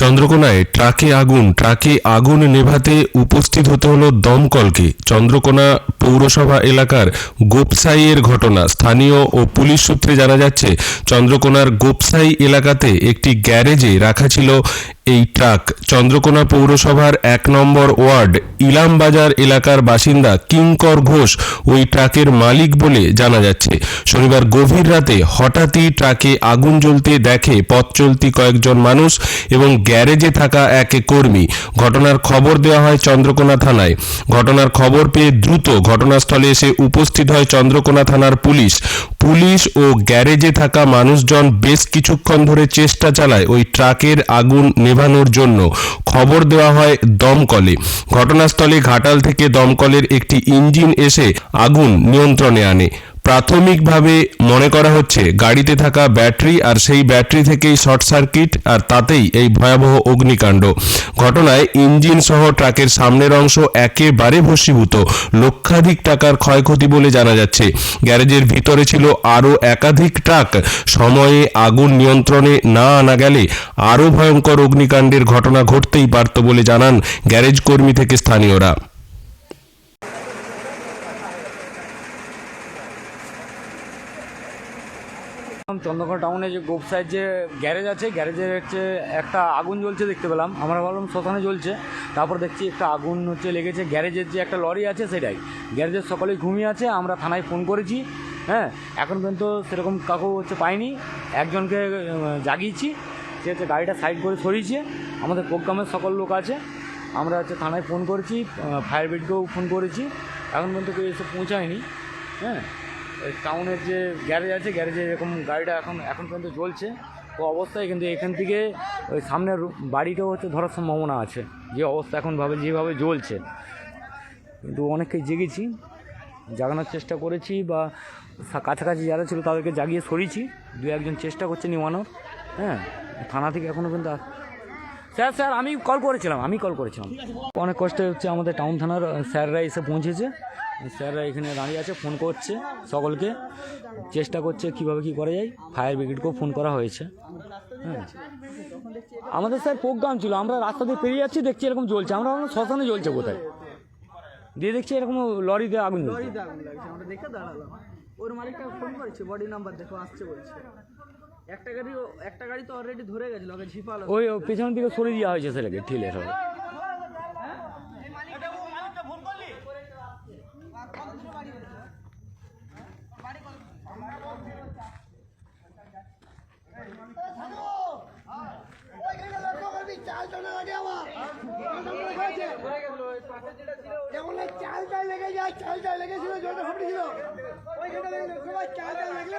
চন্দ্রকোনায় ট্রাকে আগুন ট্রাকে আগুন নেভাতে উপস্থিত হতে হলো দমকলকে। চন্দ্রকোনা পৌরসভা এলাকার গোপসাইয়ের ঘটনা। স্থানীয় ও পুলিশ সূত্রে জানা যাচ্ছে, চন্দ্রকোনার গোপসাই এলাকাতে একটি গ্যারেজে রাখা ছিল এই ট্রাক চন্দ্রকোনা পৌরসভার এক নম্বর ওয়ার্ড ইলামবাজার এলাকার বাসিন্দা কিঙ্কর ঘোষ ওই ট্রাকের মালিক বলে জানা যাচ্ছে। শনিবার গভীর রাতে হঠাৎই ট্রাকে আগুন জ্বলতে দেখে পথ চলতি কয়েকজন মানুষ এবং গ্যারেজে থাকা এক কর্মী। ঘটনার খবর দেওয়া হয় চন্দ্রকোনা থানায়। ঘটনার খবর পেয়ে দ্রুত ঘটনাস্থলে এসে উপস্থিত হয় চন্দ্রকোনা থানার পুলিশ। পুলিশ ও গ্যারেজে থাকা মানুষজন বেশ কিছুক্ষণ ধরে চেষ্টা চালায় ওই ট্রাকের আগুন নেভানোর জন্য। খবর দেওয়া হয় দমকলে। ঘটনাস্থলে ঘাটাল থেকে দমকলের একটি ইঞ্জিন এসে আগুন নিয়ন্ত্রণে আনে। প্রাথমিকভাবে মনে করা হচ্ছে, গাড়িতে থাকা ব্যাটারি আর সেই ব্যাটারি থেকেই শর্ট সার্কিট আর তাতেই এই ভয়াবহ অগ্নিকাণ্ড। ঘটনায় ইঞ্জিন সহ ট্রাকের সামনের অংশ একেবারে ভস্মীভূত। লক্ষাধিক টাকার ক্ষয়ক্ষতি বলে জানা যাচ্ছে। গ্যারেজের ভিতরে ছিল আরও একাধিক ট্রাক। সময়ে আগুন নিয়ন্ত্রণে না আনা গেলে আরও ভয়ঙ্কর অগ্নিকাণ্ডের ঘটনা ঘটতেই পারত বলে জানান গ্যারেজ কর্মী থেকে স্থানীয়রা। চন্দ্রকোনা টাউনে যে গোপসাইড যে গ্যারেজ আছে গ্যারেজের হচ্ছে একটা আগুন জ্বলছে দেখতে পেলাম। আমরা ভাবলাম শ্মশানে জ্বলছে। তারপর দেখছি একটা আগুন হচ্ছে লেগেছে। গ্যারেজের যে একটা লরি আছে সেটাই। গ্যারেজের সকলেই ঘুমিয়ে আছে, আমরা থানায় ফোন করেছি। হ্যাঁ এখন পর্যন্ত সেরকম কাকু হচ্ছে পাইনি। একজনকে জাগিয়েছি। সে হচ্ছে গাড়িটা সাইড করে সরিয়েছে। আমাদের প্রোগ্রামের সকল লোক আছে। আমরা হচ্ছে থানায় ফোন করেছি ফায়ার ব্রিগেডকেও ফোন করেছি। এখন পর্যন্ত কেউ এসে পৌঁছায়নি। হ্যাঁ। ওই টাউনের যে গ্যারেজ আছে, গ্যারেজে এরকম গাড়িটা এখন এখন পর্যন্ত চলছে তো অবস্থায় কিন্তু এখান থেকে ওই সামনের বাড়িটাও হচ্ছে ধরার সম্ভাবনা আছে। যে অবস্থা এখনভাবে যেভাবে জ্বলছে। কিন্তু অনেককে জেগেছি, জাগানোর চেষ্টা করেছি বা কাছাকাছি যারা ছিল তাদেরকে জাগিয়ে সরিয়েছি। দু একজন চেষ্টা করছে নিমানোর হ্যাঁ। থানা থেকে এখনও কিন্তু স্যার স্যার, আমি কল করেছিলাম, আমি কল করেছিলাম। অনেক কষ্টে হচ্ছে আমাদের টাউন থানার স্যাররা এসে পৌঁছেছে। স্যাররা এখানে দাঁড়িয়ে আছে ফোন করছে সকলকে। চেষ্টা করছে কীভাবে কি করা যায়। ফায়ার ব্রিগেডকেও ফোন করা হয়েছে। হ্যাঁ। আমাদের স্যার প্রোগ্রাম ছিল, আমরা রাস্তা দিয়ে পেরিয়ে যাচ্ছি, দেখছি এরকম জ্বলছে। আমরা ভাবলাম, শ্মশানে জ্বলছে কোথায়? দিয়ে দেখছি এরকম লরিতে আগুন ওর মালিকটা ফোন করেছে বডি নাম্বার দেখো, আসছে বলছে। একটা গাড়ি একটা গাড়ি তো অলরেডি ধরে গেছিল ওকে ঝিপালো ওই ওই পেছন দিকে সরে দেওয়া হয়েছে সেটাকে ঠিলে সব যেমন চালটা লেগে যায় চালটা লেগেছিল জলটা ফাটেছিল সবাই চালটা লাগলে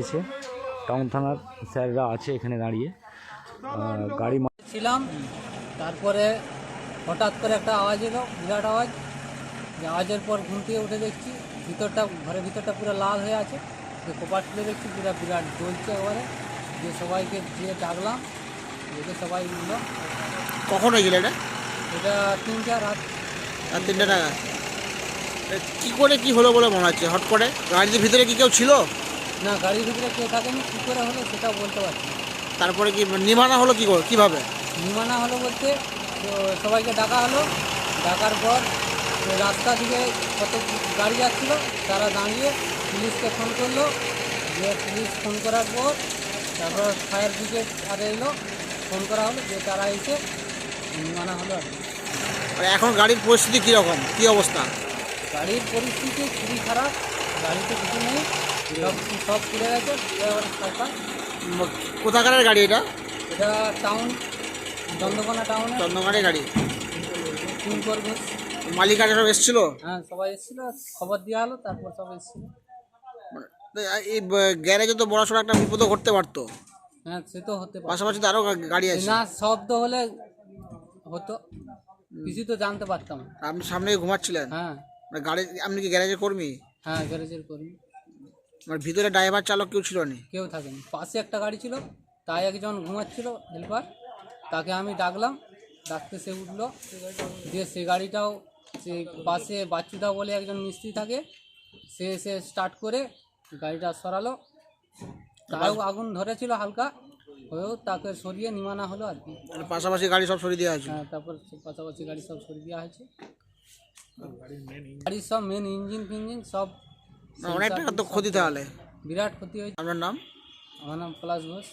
এসেছে। টাউন থানার স্যাররা আছে এখানে দাঁড়িয়ে। গাড়ি ছিলাম, তারপরে হঠাৎ করে একটা আওয়াজ এলো, বিরাট আওয়াজ। যে আওয়াজের পর ঘুম থেকে উঠে দেখছি ভিতরটা ঘরের ভিতরটা পুরো লাল হয়ে আছে। যে কপাট খুলে দেখছি পুরো বিরাট জ্বলছে একবারে যে সবাইকে দিয়ে ডাকলাম দেখে সবাই উঠল। কখন হয়েছিল এটা? এটা তিনটা রাত। রাত তিনটে টাকা কি করে কি হলো বলে মনে হচ্ছে? হট করে? গাড়ির ভিতরে কি কেউ ছিল? না গাড়ির ভিতরে কেউ থাকেনি। কী করে হলো সেটাও বলতে পারছি তারপরে কি নিমানা হলো কি করে? কীভাবে? নিমানা হলো বলতে তো সবাইকে ডাকা হলো। ডাকার পর রাস্তা দিকে কত গাড়ি যাচ্ছিল তারা দাঁড়িয়ে পুলিশকে ফোন করল যে পুলিশ ফোন করার পর তারপর ফায়ার ব্রিগেড আর এলো ফোন করা হলো যে তারা এসে নিমানা হলো আর কি। আর এখন গাড়ির পরিস্থিতি কীরকম? কী অবস্থা? গাড়ির পরিস্থিতি খুবই খারাপ গাড়িতে কিছু নেই সব সব পুড়ে গেছে সরকার উম, কোথাকারের গাড়ি এটা? এটা টাউন চন্দ্রকোনা টাউন চন্দ্রগাড়ির গাড়ি। তিন করবে মালিক আর সব এসেছিল? হ্যাঁ সবাই এসেছিল খবর দেওয়া হলো তারপর সবাই এসেছিল। এই গ্যারেজে তো বড়সড় একটা বিপদও ঘটতে পারতো। হ্যাঁ সে তো হতে পারে। পাশাপাশি তো আরও গাড়ি আছে। না শব্দ হলে হতো। কিছু তো জানতে পারতাম আপনি সামনে ঘুমাচ্ছিলেন? হ্যাঁ। মানে গাড়ি আপনি কি গ্যারেজের কর্মী? হ্যাঁ গ্যারেজের কর্মী। মানে ভিতরে ড্রাইভার চালক কেউ ছিল না? কেউ থাকেনি। পাশে একটা গাড়ি ছিল তাই একজন ঘুমাচ্ছিল হেল্পার। তাকে আমি ডাকলাম ডাকতে সে উঠল। দিয়ে সে গাড়িটাও সে পাশে বাচ্চুদা বলে একজন মিস্ত্রি থাকে সে এসে স্টার্ট করে গাড়িটা সরালো। তাও আগুন ধরেছিল হালকা হয়েও তাকে সরিয়ে নিমানা হলো আর কি। মানে পাশাপাশি গাড়ি সব সরিয়ে দেওয়া হয়েছিল হ্যাঁ তারপর পাশাপাশি গাড়ি সব সরিয়ে দেওয়া হয়েছে। গাড়ির সব মেন ইঞ্জিন ফিঞ্জিন সব না, অনেক টাকা তো ক্ষতি তাহলে। বিরাট ক্ষতি হয়েছে। আপনার নাম? আমার নাম পলাশ ঘোষ।